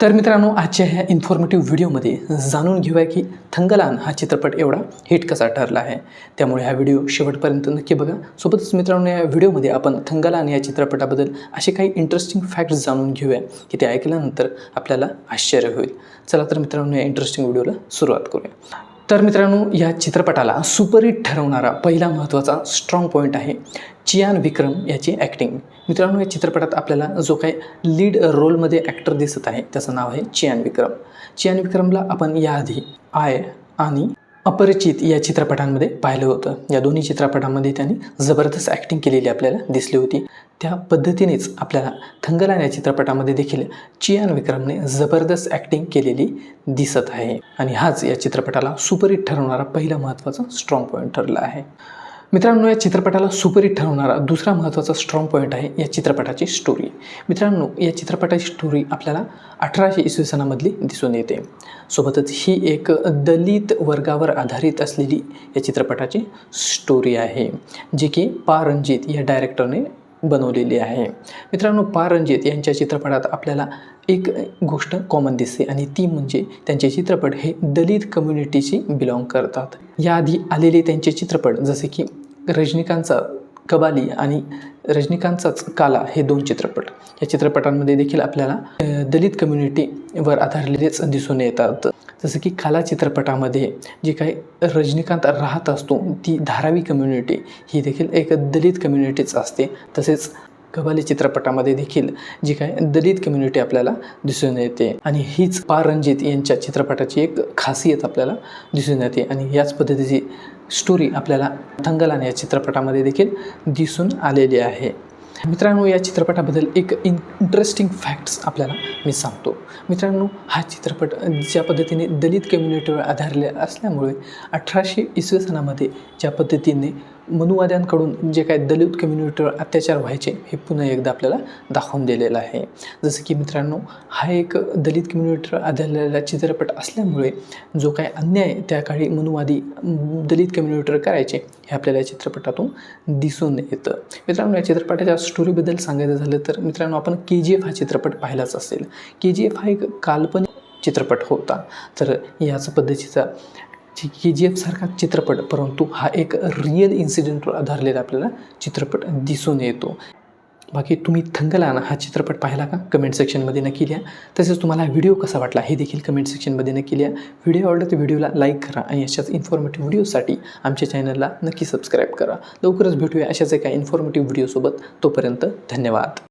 तर मित्रांनो आजच्या ह्या इन्फॉर्मेटिव्ह व्हिडिओमध्ये जाणून घेऊया की थंगलान हा चित्रपट एवढा हिट कसा ठरला आहे. त्यामुळे हा व्हिडिओ शेवटपर्यंत नक्की बघा. सोबतच मित्रांनो या व्हिडिओमध्ये आपण थंगलान या चित्रपटाबद्दल असे काही इंटरेस्टिंग फॅक्ट्स जाणून घेऊया की ते ऐकल्यानंतर आपल्याला आश्चर्य होईल. चला तर मित्रांनो या इंटरेस्टिंग व्हिडिओला सुरुवात करूया. तर मित्रांनो या चित्रपटाला सुपरहिट ठरवणारा पहिला महत्त्वाचा स्ट्रॉंग पॉईंट आहे चियान विक्रम याची ॲक्टिंग मित्रांनो या चित्रपटात आपल्याला जो काही लीड रोलमध्ये ॲक्टर दिसत आहे त्याचं नाव आहे चियान विक्रम. चियान विक्रमला आपण याआधी आय आणि अपरिचित या चित्रपटांमध्ये पाहिलं होतं. या दोन्ही चित्रपटांमध्ये त्यांनी जबरदस्त ॲक्टिंग केलेली आपल्याला दिसली होती. त्या पद्धतीनेच आपल्याला थंगलान या चित्रपटामध्ये देखील चियान विक्रमने जबरदस्त ॲक्टिंग केलेली दिसत आहे. आणि हाच या चित्रपटाला सुपरहिट ठरवणारा पहिला महत्त्वाचा स्ट्रॉंग पॉईंट ठरला आहे. मित्रांनो या चित्रपटाला सुपरहिट ठरवणारा दुसरा महत्त्वाचा स्ट्रॉंग पॉईंट आहे या चित्रपटाची स्टोरी मित्रांनो या चित्रपटाची स्टोरी आपल्याला अठराशे इसवी सनामधली दिसून येते. सोबतच ही एक दलित वर्गावर आधारित असलेली या चित्रपटाची स्टोरी आहे जी की पा रणजित या डायरेक्टरने बनवलेली आहे. मित्रांनो पा रणजित यांच्या चित्रपटात आपल्याला एक गोष्ट कॉमन दिसते आणि ती म्हणजे त्यांचे चित्रपट हे दलित कम्युनिटीशी बिलॉंग करतात. याआधी आलेले त्यांचे चित्रपट जसे की रजनीकांतचा कबाली आणि रजनीकांतचाच काला हे दोन चित्रपट. या चित्रपटांमध्ये देखील आपल्याला दलित कम्युनिटीवर आधारलेलेच दिसून येतात. जसं की काला चित्रपटामध्ये जे काही रजनीकांत राहत असतो ती धारावी कम्युनिटी ही देखील एक दलित कम्युनिटीच असते. तसेच कबाली चित्रपटामध्ये देखील जी काय दलित कम्युनिटी आपल्याला दिसून येते. आणि हीच पारंजित यांच्या चित्रपटाची एक खासियत आपल्याला दिसून येते. आणि याच पद्धतीची स्टोरी आपल्याला थंगलान या चित्रपटामध्ये देखील दिसून आलेली आहे. मित्रांनो या चित्रपटाबद्दल एक इंटरेस्टिंग फॅक्ट्स आपल्याला मी सांगतो. मित्रांनो हा चित्रपट ज्या पद्धतीने दलित कम्युनिटीवर आधारले असल्यामुळे अठराशे इसवी सनामध्ये ज्या पद्धतीने मनुवाद्यांकडून जे काय दलित कम्युनिटीवर अत्याचार व्हायचे हे पुन्हा एकदा आपल्याला दाखवून दिलेलं आहे. जसं की मित्रांनो हा एक दलित कम्युनिटीवर आधारलेला चित्रपट असल्यामुळे जो काय अन्याय त्या काळी मनुवादी दलित कम्युनिटीवर करायचे हे आपल्याला या चित्रपटातून दिसून येतं. मित्रांनो या चित्रपटाच्या स्टोरीबद्दल सांगायचं झालं तर मित्रांनो आपण के जी एफ हा चित्रपट पाहिलाच असेल. के जी एफ हा एक काल्पनिक चित्रपट होता. तर याच पद्धतीचा के जी एफसारखा चित्रपट परंतु हा एक रिअल इन्सिडेंटवर आधारलेला आपल्याला चित्रपट दिसून येतो. बाकी तुम्ही थंगलाना हा चित्रपट पाहिला का? कमेंट सेक्शनमध्ये नक्की लिहा. तसेच तुम्हाला व्हिडिओ कसा वाटला हे देखील कमेंट सेक्शनमध्ये नक्की लिहा. व्हिडिओ आवडला तर व्हिडिओला लाईक करा आणि अशाच इन्फॉर्मेटिव्ह व्हिडिओसाठी आमच्या चॅनलला नक्की सबस्क्राईब करा. लवकरच भेटूया अशाच एका इन्फॉर्मेटिव्ह व्हिडिओसोबत तोपर्यंत धन्यवाद.